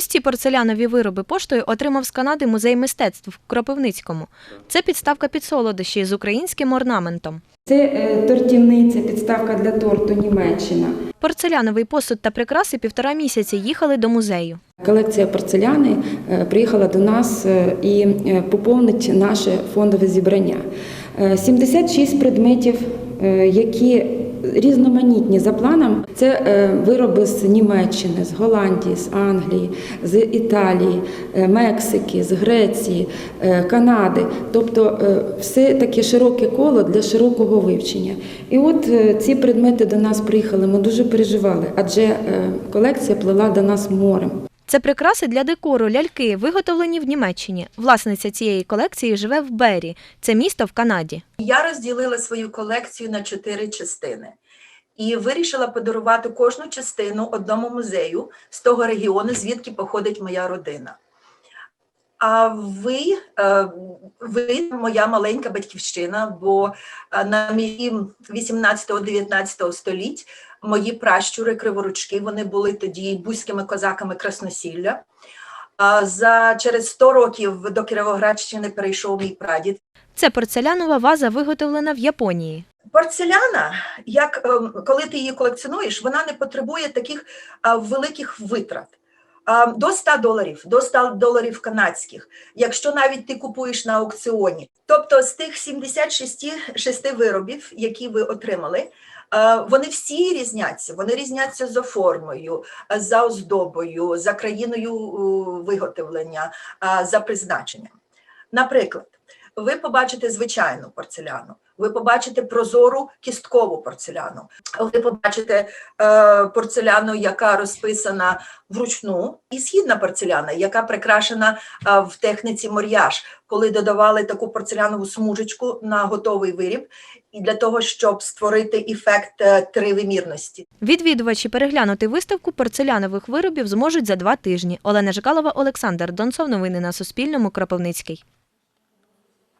Ось ці порцелянові вироби поштою отримав з Канади музей мистецтв в Кропивницькому. Це підставка під солодощі з українським орнаментом. Це е, тортівниця, підставка для торту Німеччина. Порцеляновий посуд та прикраси півтора місяці їхали до музею. Колекція порцеляни е, приїхала до нас е, і поповнить наше фондове зібрання. Е, 76 предметів, які різноманітні за планом. Це е, вироби з Німеччини, з Голландії, з Англії, з Італії, е, Мексики, з Греції, е, Канади. Тобто все таке широке коло для широкого вивчення. І от ці предмети до нас приїхали. Ми дуже переживали, адже колекція плила до нас морем. Це прикраси для декору, ляльки, виготовлені в Німеччині. Власниця цієї колекції живе в Бері. Це місто в Канаді. Я розділила свою колекцію на чотири частини і вирішила подарувати кожну частину одному музею з того регіону, звідки походить моя родина. А ви, е, ви моя маленька батьківщина, бо е, на мірі 18-19 століть мої пращури криворучки вони були тоді бузькими козаками Красносілля. А За через 100 років до Кіровоградщини перейшов мій прадід. Це порцелянова ваза, виготовлена в Японії. Порцеляна, як ем, коли ти її колекціонуєш, вона не потребує таких великих витрат. До 100 доларів, до 100 доларів канадських, якщо навіть ти купуєш на аукціоні. Тобто з тих 76 шести виробів, які ви отримали, вони всі різняться. Вони різняться за формою, за оздобою, за країною виготовлення, за призначенням. Наприклад, ви побачите звичайну порцеляну, ви побачите прозору кісткову порцеляну, ви побачите е, порцеляну, яка розписана вручну, і східна порцеляна, яка прикрашена е, в техніці мор'яж, коли додавали таку порцелянову смужечку на готовий виріб, і для того, щоб створити ефект е, тривимірності. Відвідувачі переглянути виставку порцелянових виробів зможуть за два тижні. Олена Жикалова, Олександр Донцов. Новини на Суспільному. Кропивницький.